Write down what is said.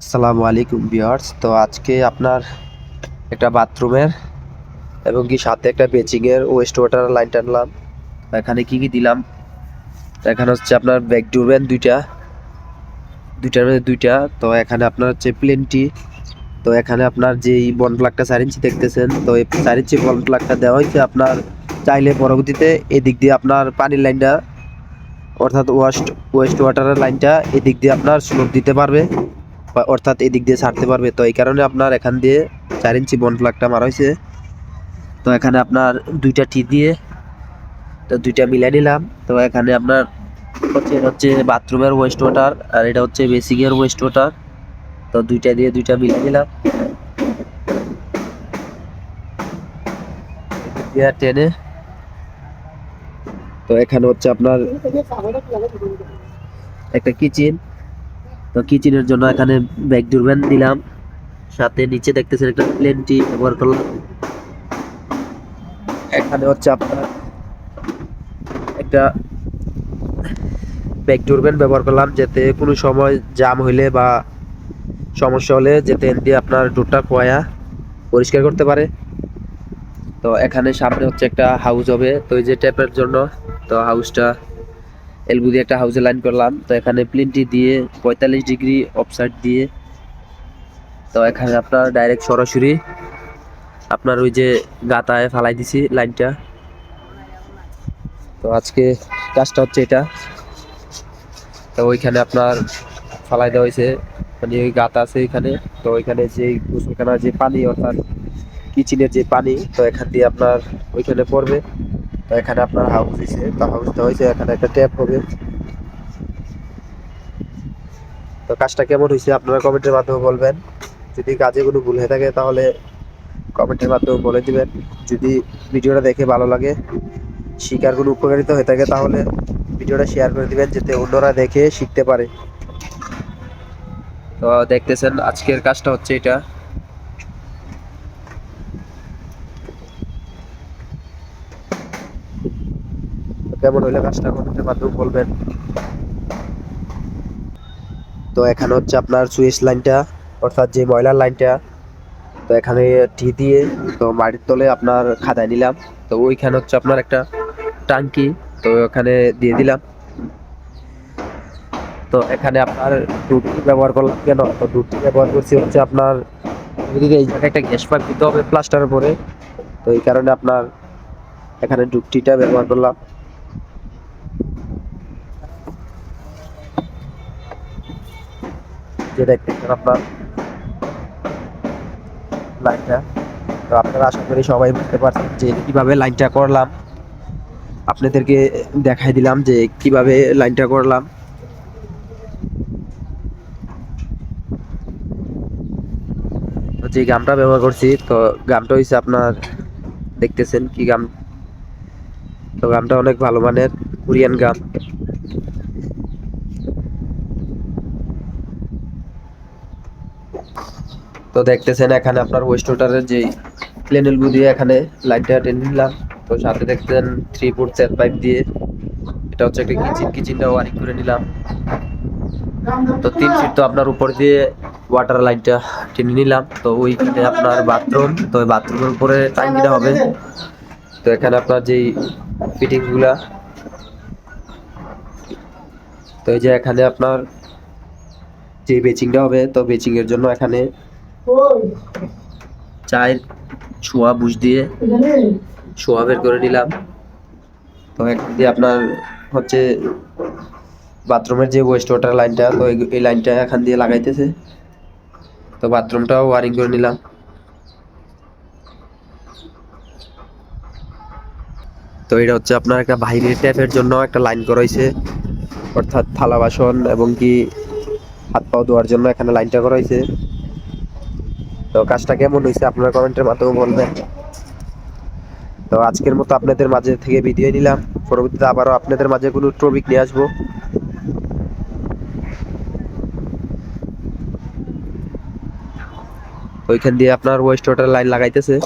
আসসালামু আলাইকুম ভিউয়ার্স। তো আজকে আপনার একটা বাথরুমের এবং কি সাথে একটা বেচিংয়ের ওয়েস্ট ওয়াটার লাইন টানলাম এখানে কি কি দিলাম? এখানে হচ্ছে আপনার ব্যাক ডুরবেন দুইটা, দুইটার মধ্যে দুইটা। তো এখানে আপনার হচ্ছে প্লেনটি তো এখানে আপনার যেই বন প্লাগটা চার ইঞ্চি দেখতেছেন, তো এই চার ইঞ্চি বন প্লাগটা দেওয়া হয়েছে আপনার চাইলে পরবর্তীতে এদিক দিয়ে আপনার পানির লাইনটা অর্থাৎ ওয়াস্ট ওয়েস্ট ওয়াটারের লাইনটা এদিক দিয়ে আপনার স্লোপ দিতে পারবে। অর্থাৎ এদিক দিয়ে ছাড়তে পারবে। তো এই কারণে আপনার এখান দিয়ে চার ইঞ্চি বন প্লাগটা মারা হয়েছে। তো এখানে আপনার দুইটা টি দিয়ে তো দুইটা মিলাই নিলাম। তো এখানে আপনার হচ্ছে এটা হচ্ছে বাথরুমের ওয়েস্ট ওয়াটার আর এটা হচ্ছে বেসিকের ওয়েস্ট ওয়াটার তো দুইটা দিয়ে দুইটা মিলাই নিলাম। টেনে। তো এখানে হচ্ছে আপনার একটা কিচেন তো কিচেনের জন্য এখানে ব্যাগ ডুরবেন দিলাম। সাথে নিচে দেখতেছেন একটা প্লেনটি ব্যবহার করলাম। এখানে হচ্ছে আপনার একটা ব্যাগ ডুরবেন ব্যবহার করলাম, যাতে কোনো সময় জাম হইলে বা সমস্যা হলে যাতে দিয়ে আপনার ডোরটা খোয়া পরিষ্কার করতে পারে। তো এখানে সামনে হচ্ছে একটা হাউস হবে, তো এই যে ট্যাপের জন্য, তো হাউসটা এলবু দিয়ে একটা হাউসে লাইন করলাম। তো এখানে প্লিনটি দিয়ে পঁয়তাল্লিশ ডিগ্রি অফসাইড দিয়ে, তো এখানে আপনার ডাইরেক্ট সরাসরি আপনার ওই যে গাতায় ফালাই দিছি লাইনটা তো আজকে কাজটা হচ্ছে এটা। তো ওইখানে আপনার ফালাই দেওয়া হয়েছে। মানে ওই গাতা আছে এখানে। তো ওইখানে যে গোসলখানার যে পানি, অর্থাৎ কিচেনের যে পানি, তো এখান দিয়ে আপনার ওইখানে পড়বে। তো এখানে আপনার হাউস দিছে। তো হাউসটা হয়েছে এখানে একটা ট্যাপ হবে। তো কাজটা কেমন হয়েছে আপনারা কমেন্টের মাধ্যমে বলবেন। যদি কাজে কোনো ভুল হয়ে থাকে, তাহলে কমেন্টের মাধ্যমে বলে দিবেন। যদি ভিডিওটা দেখে ভালো লাগে, শিকার কোনো উপকারিত হয়ে থাকে, তাহলে ভিডিওটা শেয়ার করে দিবেন, যাতে অন্যরা দেখে শিখতে পারে। তো দেখতেছেন, আজকের কাজটা হচ্ছে এটা। কেমন হইলে কাজটা কমেন্টের মাধ্যমে বলবেন। তো এখানে হচ্ছে আপনার সুইচ লাইনটা, অর্থাৎ যে ময়লার লাইনটা, তো এখানে টি দিয়ে, তো মাটির তলে আপনার খাদায় নিলাম। তো ওইখানে হচ্ছে আপনার একটা টাঙ্কি, তো ওখানে দিয়ে দিলাম। তো এখানে আপনার দুধটি ব্যবহার করলাম কেন? তো দুধটি ব্যবহার করছি হচ্ছে আপনার এদিকে এই জায়গায় একটা গ্যাস পাইপ দিতে হবে প্লাস্টারের পরে তো এই কারণে আপনার এখানে ডুবটিটা ব্যবহার করলাম। যে দেখতেছেন আপনার লাইনটা। তো আপনারা আশা করি সবাই বুঝতে পারছেন যে কীভাবে লাইনটা করলাম। আপনাদেরকে দেখাই দিলাম যে কীভাবে লাইনটা করলাম। যে গামটা ব্যবহার করছি, তো গামটা হয়েছে আপনার, দেখতেছেন কি গাম? তো গামটা অনেক ভালো মানের কোরিয়ান গাম। তো দেখতেছেন এখানে আপনার ওয়েস্ট ওয়াটারের যে প্লেন এলবু দিয়ে এখানে লাইনটা টেনে নিলাম। তো সাথে দেখতেন থ্রি ফুট সেট পাইপ দিয়ে এটা হচ্ছে একটা কিচেন কিচেনটা ওয়ারিং করে নিলাম। তো তিন ফিট তো আপনার উপর দিয়ে ওয়াটার লাইনটা টেনে নিলাম। তো ওইখানে আপনার বাথরুম তো ওই বাথরুমের উপরে টাঙ্কিটা হবে। তো এখানে আপনার যেই ফিটিংসগুলা তো এই যে এখানে আপনার যে বেচিংটা হবে, তো বেচিং এর জন্য এখানে চায়ের ছোঁয়া বুঝ দিয়ে ছোঁয়া বের করে নিলাম। তো দিয়ে আপনার হচ্ছে বাথরুমের যে ওয়েস্ট ওয়াটার লাইনটা তো এই- লাইনটা এখান দিয়ে লাগাইতেছে। তো বাথরুমটাও ওয়ারিং করে নিলাম। তো এটা হচ্ছে আপনার একটা বাইরের ট্যাপের জন্য একটা লাইন করা হয়েছে অর্থাৎ থালা বাসন এবং কি হাত পাও ধোয়ার জন্য এখানে লাইনটা করা হয়েছে তো কাজটা কেমন হয়েছে আপনারা কমেন্টের মাধ্যমে বলবেন। তো আজকের মতো আপনাদের মাঝে থেকে ভিডিও নিলাম। পরবর্তীতে আবারও আপনাদের মাঝে কোনো টপিক নিয়ে আসব। ওইখান দিয়ে আপনার ওয়েস্ট ওয়াটার লাইন লাগাইতেছে।